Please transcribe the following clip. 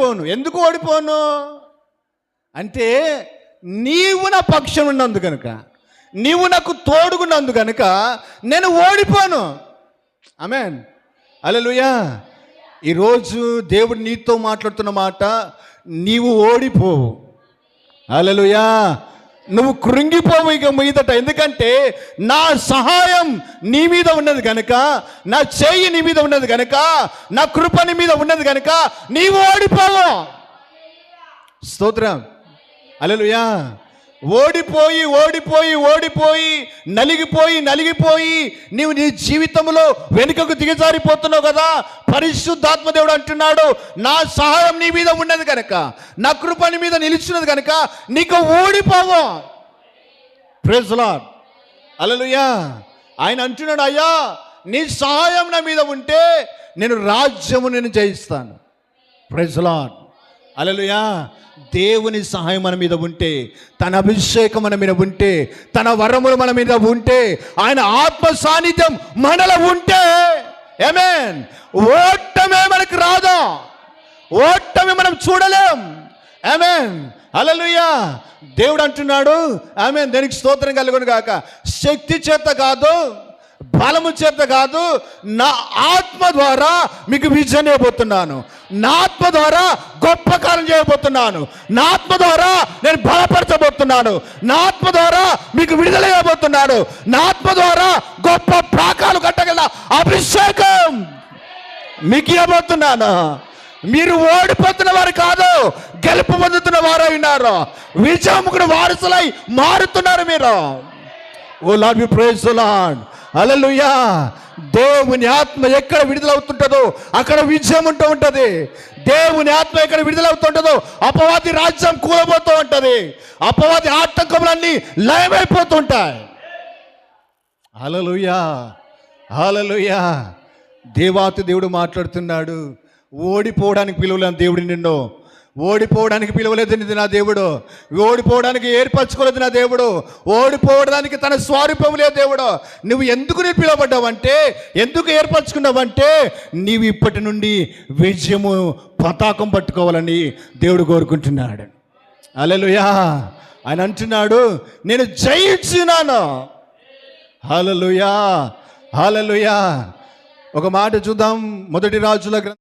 ఓడిపోను. ఎందుకు ఓడిపోను? అంటే నీవు నా పక్షం ఉన్నందు కనుక నీవు నాకు తోడుగున్నందు కనుక నేను ఓడిపోను. అమెన్ అలలుయా ఈరోజు దేవుడు నీతో మాట్లాడుతున్న మాట నీవు ఓడిపోవు. అలలుయా నువ్వు కృంగిపోవు ఇక మీదట. ఎందుకంటే నా సహాయం నీ మీద ఉన్నది కనుక నా చేయి నీ మీద ఉన్నది కనుక నా కృప నీ మీద ఉన్నది కనుక నీవు ఓడిపోవు. స్తోత్రం. అలలుయా ఓడిపోయి ఓడిపోయి ఓడిపోయి నలిగిపోయి నలిగిపోయి నీవు నీ జీవితంలో వెనుకకు దిగజారిపోతున్నావు కదా. పరిశుద్ధాత్మ దేవుడు అంటున్నాడు నా సహాయం నీ మీద ఉన్నది కనుక నా కృప నీ మీద నిలిచినది కనుక నీకు ఓడిపోవు. ప్రేజ్ అలలుయా ఆయన అంటున్నాడు అయ్యా నీ సహాయం నా మీద ఉంటే నేను రాజ్యము నేను జయిస్తాను. ప్రెజ్లాడ్ అలలుయా. దేవుని సహాయం మన మీద ఉంటే తన అభిషేకం మన మీద ఉంటే తన వరములు మన మీద ఉంటే ఆయన ఆత్మ సాన్నిధ్యం మనలో ఉంటే ఏమేన్ ఓటమే మనకు రాదా? ఓటమి మనం చూడలేం. ఆమెన్. అలలుయా. దేవుడు అంటున్నాడు ఆమెన్. దానికి స్తోత్రం కలుగును కాక శక్తి చేత కాదు. బలము చేత కాదు నా ఆత్మ ద్వారా మీకు విజయం చేయబోతున్నాను. నా ఆత్మ ద్వారా గొప్ప కార్యం చేయబోతున్నాను. నా ఆత్మ ద్వారా నేను బలపరచబోతున్నాను. నా ఆత్మ ద్వారా మీకు విడుదల చేయబోతున్నాను. నా ఆత్మ ద్వారా గొప్ప ప్రాకాలు కట్టగల అభిషేకం మీకు ఇవ్వబోతున్నాను. మీరు ఓడిపోతున్న వారు కాదు గెలుపు పొందుతున్న వారు ఉన్నారు విజయముకుడు వారసులై మారుతున్నారు మీరు. ఓ లాడ్ మీ ప్రేజ్ లాడ్ అలలుయా దేవుని ఆత్మ ఎక్కడ విడుదలవుతుంటుందో అక్కడ విజయం ఉంటూ ఉంటుంది. దేవుని ఆత్మ ఎక్కడ విడుదలవుతుంటుందో అపవాది రాజ్యం కూలబోతూ ఉంటుంది. అపవాది ఆటంకములన్నీ లయమైపోతుంటాయి అలలుయా అలలుయా దేవాతి దేవుడు మాట్లాడుతున్నాడు. ఓడిపోవడానికి పిలువలేని దేవుడు నిన్ను. ఓడిపోవడానికి పిలవలేదు నా దేవుడు. ఓడిపోవడానికి ఏర్పరచుకోలేదు నా దేవుడు. ఓడిపోవడానికి తన స్వరూపం లేదు దేవుడు. నువ్వు ఎందుకు నీ పిలువబడ్డావంటే ఎందుకు ఏర్పరచుకున్నావంటే నీవు ఇప్పటి నుండి విజయము పతాకం పట్టుకోవాలని దేవుడు కోరుకుంటున్నాడు. అలలుయా ఆయన అంటున్నాడు నేను జయించున్నాను. హలలుయా హలలుయా ఒక మాట చూద్దాం. మొదటి రాజుల గ్రంథం